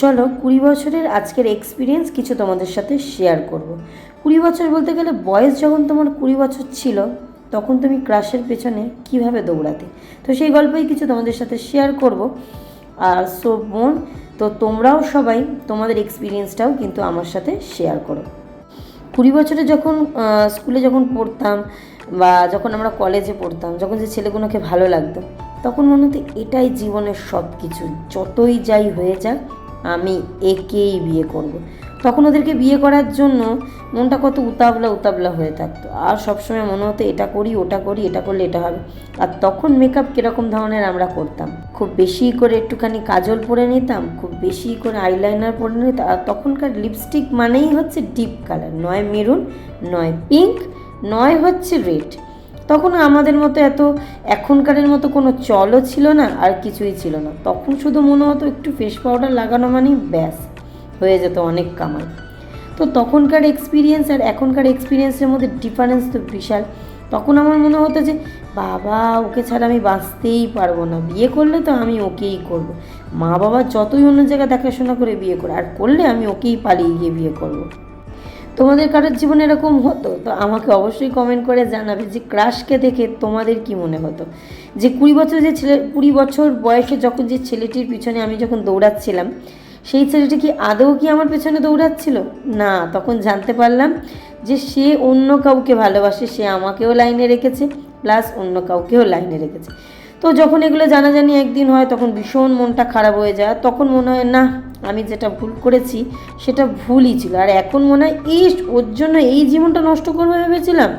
চলো কুড়ি বছরের আজকের এক্সপিরিয়েন্স কিছু তোমাদের সাথে শেয়ার করব। কুড়ি বছর বলতে গেলে বয়স যখন তোমার কুড়ি বছর ছিল, তখন তুমি ক্রাশের পেছনে কীভাবে দৌড়াতে? তো সেই গল্পই কিছু তোমাদের সাথে শেয়ার করব। আর সো বোন, তো তোমরাও সবাই তোমাদের এক্সপিরিয়েন্সটাও কিন্তু আমার সাথে শেয়ার করো। কুড়ি বছরে যখন স্কুলে যখন পড়তাম বা যখন আমরা কলেজে পড়তাম, যখন যে ছেলেগুলোকে ভালো লাগতো, তখন মনে হতো এটাই জীবনের সব কিছু যতই যাই হয়ে যাক আমি একেই বিয়ে করব। তখন ওদেরকে বিয়ে করার জন্য মনটা কত উতাবলা উতাবলা হয়ে থাকতো। আর সবসময় মনে হতো, এটা করি, ওটা করি, এটা করলে এটা হবে। আর তখন মেকআপ কীরকম ধরনের আমরা করতাম। খুব বেশি করে একটুখানি কাজল পরে নিতাম, খুব বেশি করে আইলাইনার পরে নিতাম। আর তখনকার লিপস্টিক মানেই হচ্ছে ডিপ কালার নয় মেরুন নয় পিঙ্ক নয় হচ্ছে রেড তখন আমাদের মতো এত এখনকারের মতো কোনো চলও ছিল না, আর কিছুই ছিল না। তখন শুধু মনে হতো একটু ফেস পাউডার লাগানো মানেই ব্যাস, হয়ে যেত অনেক কামাই। তো তখনকার এক্সপিরিয়েন্স আর এখনকার এক্সপিরিয়েন্সের মধ্যে ডিফারেন্স তো বিশাল। তখন আমার মনে হতো যে, বাবা, ওকে ছাড়া আমি বাঁচতেই পারব না। বিয়ে করলে তো আমি ওকেই করব। মা বাবা যতই অন্য জায়গায় দেখাশোনা করে বিয়ে করে আর করলে আমি ওকেই পালিয়ে গিয়ে বিয়ে করব। তোমাদের কারোর জীবনে এরকম হতো? তো আমাকে অবশ্যই কমেন্ট করে জানাবে যে, ক্রাশকে দেখে তোমাদের কি মনে হতো? যে, কুড়ি বছর যে ছেলে, কুড়ি বছর বয়সে যখন যে ছেলেটির পিছনে আমি যখন দৌড়াচ্ছিলাম, সেই ছেলেটি কি আদৌ কি আমার পেছনে দৌড়াচ্ছিল? না, তখন জানতে পারলাম যে, সে অন্য কাউকে ভালোবাসে, সে আমাকেও লাইনে রেখেছে প্লাস অন্য কাউকেও লাইনে রেখেছে। তো যখন এগুলো জানাজানি একদিন হয়, তখন ভীষণ মনটা খারাপ হয়ে যায় তখন মনে হয়, না আমি যেটা ভুল করেছি, সেটা ভুলই ছিল। আর এখন মনে হয় এই ওর জন্য এই জীবনটা নষ্ট করব ভেবেছিলাম।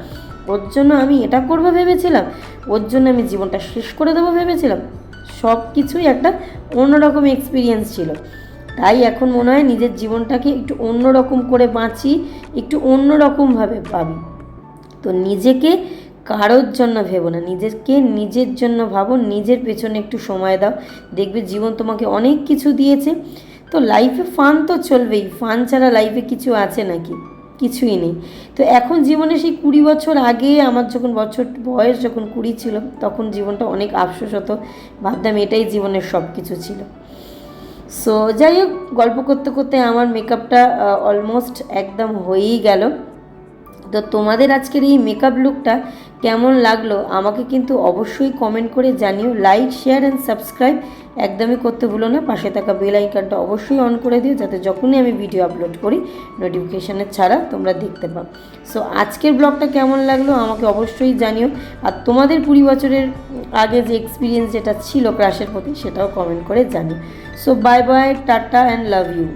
ওর জন্য আমি এটা করব ভেবেছিলাম। ওর জন্য আমি জীবনটা শেষ করে দেবো ভেবেছিলাম। সব কিছুই একটা অন্যরকম এক্সপিরিয়েন্স ছিল। তাই এখন মনে হয়, নিজের জীবনটাকে একটু অন্যরকম করে বাঁচি, একটু অন্যরকমভাবে পাবি তো নিজেকে কারোর জন্য ভেবো না। নিজেকে নিজের জন্য ভাবো। নিজের পেছনে একটু সময় দাও। দেখবে জীবন তোমাকে অনেক কিছু দিয়েছে। তো লাইফে ফান তো চলবেই। ফান ছাড়া লাইফে কিছু আছে নাকি? কিছুই নেই। তো এখন জীবনে সেই কুড়ি বছর আগে আমার যখন বছর, বয়স যখন কুড়ি ছিল, তখন জীবনটা অনেক আফসোস হতো। ভাবতাম এটাই জীবনের সব কিছু ছিল। সো যাই হোক, গল্প করতে করতে আমার মেকআপটা অলমোস্ট একদম হয়েই গেল। তো তোমাদের আজকের এই মেকআপ লুকটা কেমন লাগল আমাকে কিন্তু অবশ্যই কমেন্ট করে জানিও। লাইক শেয়ার অ্যান্ড সাবস্ক্রাইব একদমই করতে ভুলো না। পাশে থাকা বেল আইকনটা অবশ্যই অন করে দিও যাতে যখনই আমি ভিডিও আপলোড করি নোটিফিকেশানের ছাড়া তোমরা দেখতে পাও। সো আজকের ব্লগটা কেমন লাগল আমাকে অবশ্যই জানিও। আর তোমাদের কুড়ি বছরের আগে যে এক্সপিরিয়েন্স যেটা ছিল ক্রাশের প্রতি, সেটাও কমেন্ট করে জানিও। So bye bye tata and love you